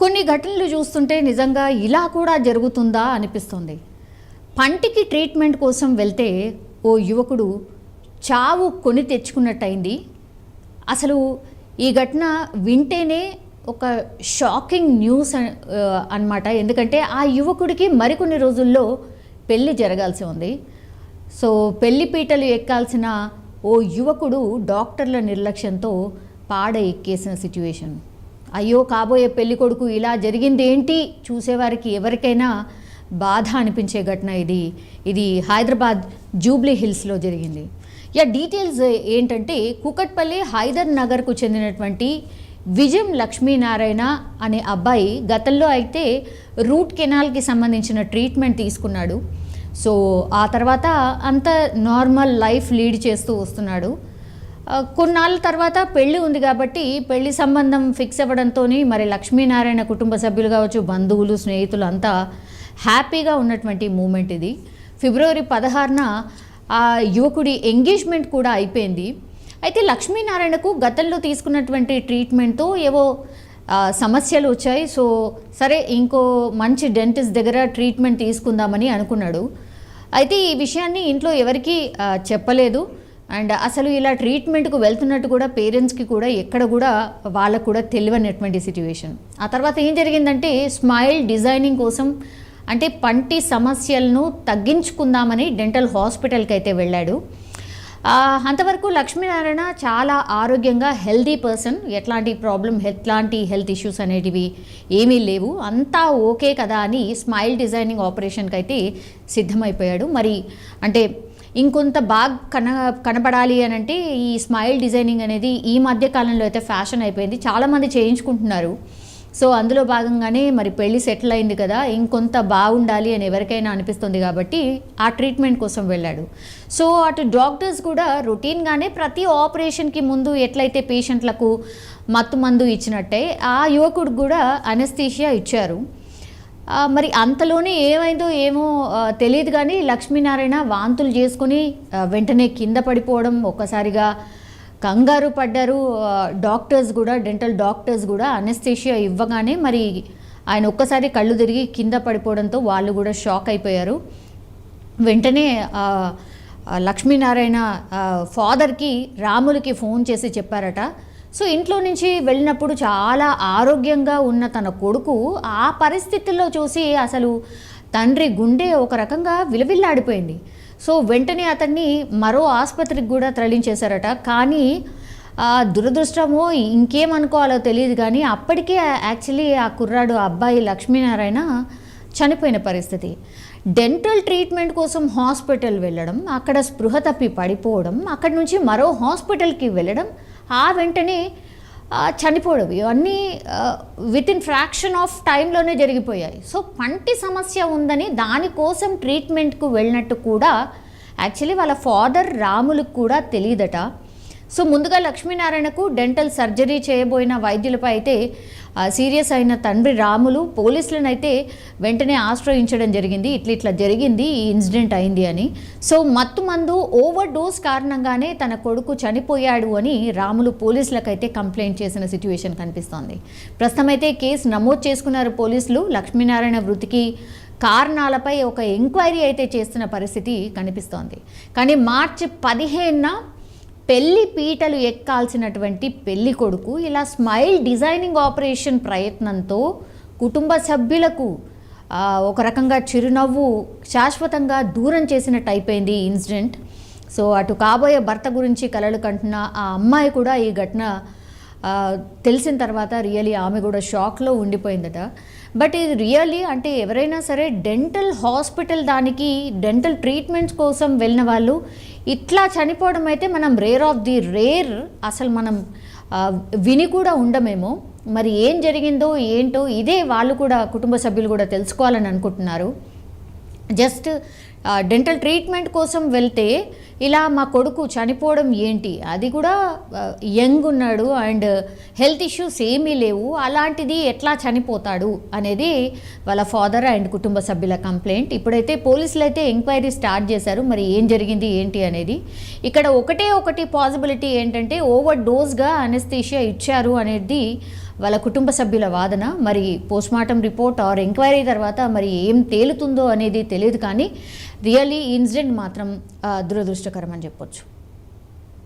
కొన్ని ఘటనలు చూస్తుంటే నిజంగా ఇలా కూడా జరుగుతుందా అనిపిస్తుంది. పంటికి ట్రీట్మెంట్ కోసం వెళ్తే ఓ యువకుడు చావు కొని తెచ్చుకున్నట్టయింది. అసలు ఈ ఘటన వింటేనే ఒక షాకింగ్ న్యూస్ అన్నమాట. ఎందుకంటే ఆ యువకుడికి మరికొన్ని రోజుల్లో పెళ్ళి జరగాల్సి ఉంది. సో పెళ్ళి పీటలు ఎక్కాల్సిన ఓ యువకుడు డాక్టర్ల నిర్లక్ష్యంతో పాడ ఎక్కేసిన సిచ్యువేషన్. అయ్యో కాబోయే పెళ్ళి కొడుకు ఇలా జరిగింది ఏంటి? చూసేవారికి ఎవరికైనా బాధ అనిపించే ఘటన ఇది. ఇది హైదరాబాద్ జూబ్లీ హిల్స్లో జరిగింది. యా డీటెయిల్స్ ఏంటంటే కుకట్పల్లి హైదర్ నగర్కు చెందినటువంటి విజయం లక్ష్మీనారాయణ అనే అబ్బాయి గతంలో అయితే రూట్ కెనాల్కి సంబంధించిన ట్రీట్మెంట్ తీసుకున్నాడు. సో ఆ తర్వాత అంత నార్మల్ లైఫ్ లీడ్ చేస్తూ వస్తున్నాడు. కొన్నాళ్ళ తర్వాత పెళ్ళి ఉంది కాబట్టి పెళ్ళి సంబంధం ఫిక్స్ అవ్వడంతో మరి లక్ష్మీనారాయణ కుటుంబ సభ్యులు కావచ్చు బంధువులు స్నేహితులు అంతా హ్యాపీగా ఉన్నటువంటి మూమెంట్ ఇది. ఫిబ్రవరి పదహారున ఆ యువకుడి ఎంగేజ్మెంట్ కూడా అయిపోయింది. అయితే లక్ష్మీనారాయణకు గతంలో తీసుకున్నటువంటి ట్రీట్మెంట్తో ఏవో సమస్యలు వచ్చాయి. సో సరే ఇంకో మంచి డెంటిస్ట్ దగ్గర ట్రీట్మెంట్ తీసుకుందామని అనుకున్నాడు. అయితే ఈ విషయాన్ని ఇంట్లో ఎవరికీ చెప్పలేదు. అండ్ అసలు ఇలా ట్రీట్మెంట్కు వెళ్తున్నట్టు కూడా పేరెంట్స్కి కూడా ఎక్కడ కూడా వాళ్ళకు కూడా తెలియనటువంటి సిచ్యువేషన్ ఆ తర్వాత ఏం జరిగిందంటే స్మైల్ డిజైనింగ్ కోసం అంటే పంటి సమస్యలను తగ్గించుకుందామని డెంటల్ హాస్పిటల్కి అయితే వెళ్ళాడు. అంతవరకు లక్ష్మీనారాయణ చాలా ఆరోగ్యంగా హెల్దీ పర్సన్ ఎట్లాంటి ప్రాబ్లం ఎట్లాంటి హెల్త్ ఇష్యూస్ అనేటివి ఏమీ లేవు. అంతా ఓకే కదా అని స్మైల్ డిజైనింగ్ ఆపరేషన్కి అయితే సిద్ధమైపోయాడు. మరి అంటే ఇంకొంత బాగా కన కనపడాలి అని అంటే ఈ స్మైల్ డిజైనింగ్ అనేది ఈ మధ్య కాలంలో అయితే ఫ్యాషన్ అయిపోయింది. చాలామంది చేయించుకుంటున్నారు. సో అందులో భాగంగానే మరి పెళ్ళి సెటిల్ అయింది కదా ఇంకొంత బాగుండాలి అని ఎవరికైనా అనిపిస్తుంది కాబట్టి ఆ ట్రీట్మెంట్ కోసం వెళ్ళాడు. సో అటు డాక్టర్స్ కూడా రొటీన్గానే ప్రతి ఆపరేషన్కి ముందు ఎట్లయితే పేషెంట్లకు మత్తు మందు ఇచ్చినట్టే ఆ యువకుడు కూడా అనస్థీషియా ఇచ్చారు. మరి అంతలోనే ఏమైందో ఏమో తెలియదు కానీ లక్ష్మీనారాయణ వాంతులు చేసుకుని వెంటనే కింద పడిపోవడం ఒక్కసారిగా కంగారు పడ్డారు. డాక్టర్స్ కూడా డెంటల్ డాక్టర్స్ కూడా అనెస్థేషియా ఇవ్వగానే మరి ఆయన ఒక్కసారి కళ్ళు తిరిగి కింద పడిపోవడంతో వాళ్ళు కూడా షాక్ అయిపోయారు. వెంటనే లక్ష్మీనారాయణ ఫాదర్కి రాములకి ఫోన్ చేసి చెప్పారట. సో ఇంట్లో నుంచి వెళ్ళినప్పుడు చాలా ఆరోగ్యంగా ఉన్న తన కొడుకు ఆ పరిస్థితుల్లో చూసి అసలు తండ్రి గుండె ఒక రకంగా విలవిల్లాడిపోయింది. సో వెంటనే అతన్ని మరో ఆసుపత్రికి కూడా తరలించేశారట. కానీ దురదృష్టమో ఇంకేమనుకోవాలో తెలియదు కానీ అప్పటికే యాక్చువల్లీ ఆ కుర్రాడు అబ్బాయి లక్ష్మీనారాయణ చనిపోయిన పరిస్థితి. డెంటల్ ట్రీట్మెంట్ కోసం హాస్పిటల్ వెళ్ళడం అక్కడ స్పృహ తప్పి పడిపోవడం అక్కడి నుంచి మరో హాస్పిటల్కి వెళ్ళడం ఆ వెంటనే చనిపోవడం ఇవన్నీ విత్ ఇన్ ఫ్రాక్షన్ ఆఫ్ టైంలోనే జరిగిపోయాయి. సో పంటి సమస్య ఉందని దానికోసం ట్రీట్మెంట్కు వెళ్ళినట్టు కూడా యాక్చువల్లీ వాళ్ళ ఫాదర్ రాములకు కూడా తెలియదట. సో ముందుగా లక్ష్మీనారాయణకు డెంటల్ సర్జరీ చేయబోయిన వైద్యులపై అయితే సీరియస్ అయిన తండ్రి రాములు పోలీసులను అయితే వెంటనే ఆశ్రయించడం జరిగింది. ఇట్లా ఇట్లా జరిగింది ఈ ఇన్సిడెంట్ అయింది అని. సో మత్తు మందు ఓవర్ డోస్ కారణంగానే తన కొడుకు చనిపోయాడు అని రాములు పోలీసులకు అయితే కంప్లైంట్ చేసిన సిచ్యువేషన్ కనిపిస్తోంది. ప్రస్తుతం అయితే కేసు నమోదు చేసుకున్నారు పోలీసులు. లక్ష్మీనారాయణ వృత్తికి కారణాలపై ఒక ఎంక్వైరీ అయితే చేస్తున్న పరిస్థితి కనిపిస్తోంది. కానీ మార్చి పదిహేనున పెళ్ళి పీటలు ఎక్కాల్సినటువంటి పెళ్ళి కొడుకు ఇలా స్మైల్ డిజైనింగ్ ఆపరేషన్ ప్రయత్నంతో కుటుంబ సభ్యులకు ఒక రకంగా చిరునవ్వు శాశ్వతంగా దూరం చేసినట్టు అయిపోయింది ఈ ఇన్సిడెంట్. సో అటు కాబోయే భర్త గురించి కలలు కంటున్న ఆ అమ్మాయి కూడా ఈ ఘటన తెలిసిన తర్వాత రియలీ ఆమె కూడా షాక్లో ఉండిపోయిందట. బట్ ఇది రియల్లీ అంటే ఎవరైనా సరే డెంటల్ హాస్పిటల్ దానికి డెంటల్ ట్రీట్మెంట్స్ కోసం వెళ్ళిన వాళ్ళు ఇట్లా చనిపోవడం అయితే మనం రేర్ ఆఫ్ ది రేర్ అసలు మనం విని కూడా ఉండమేమో. మరి ఏం జరిగిందో ఏంటో ఇదే వాళ్ళు కూడా కుటుంబ సభ్యులు కూడా తెలుసుకోవాలని అనుకుంటున్నారు. జస్ట్ డెంటల్ ట్రీట్మెంట్ కోసం వెళ్తే ఇలా మా కొడుకు చనిపోవడం ఏంటి? అది కూడా యంగ్ ఉన్నాడు అండ్ హెల్త్ ఇష్యూస్ ఏమీ లేవు. అలాంటిది ఎట్లా చనిపోతాడు అనేది వాళ్ళ ఫాదర్ అండ్ కుటుంబ సభ్యుల కంప్లైంట్. ఇప్పుడైతే పోలీసులు అయితే ఎంక్వైరీ స్టార్ట్ చేశారు. మరి ఏం జరిగింది ఏంటి అనేది. ఇక్కడ ఒకటే ఒకటి పాసిబిలిటీ ఏంటంటే ఓవర్ డోస్గా అనెస్థీషియా ఇచ్చారు అనేది వాళ్ళ కుటుంబ సభ్యుల వాదన మరి పోస్ట్మార్టం రిపోర్ట్ ఆర్ ఎంక్వైరీ తర్వాత మరి ఏం తేలుతుందో అనేది తెలియదు కానీ రియల్లీ ఇన్సిడెంట్ మాత్రం దురదృష్టకరం అని చెప్పొచ్చు.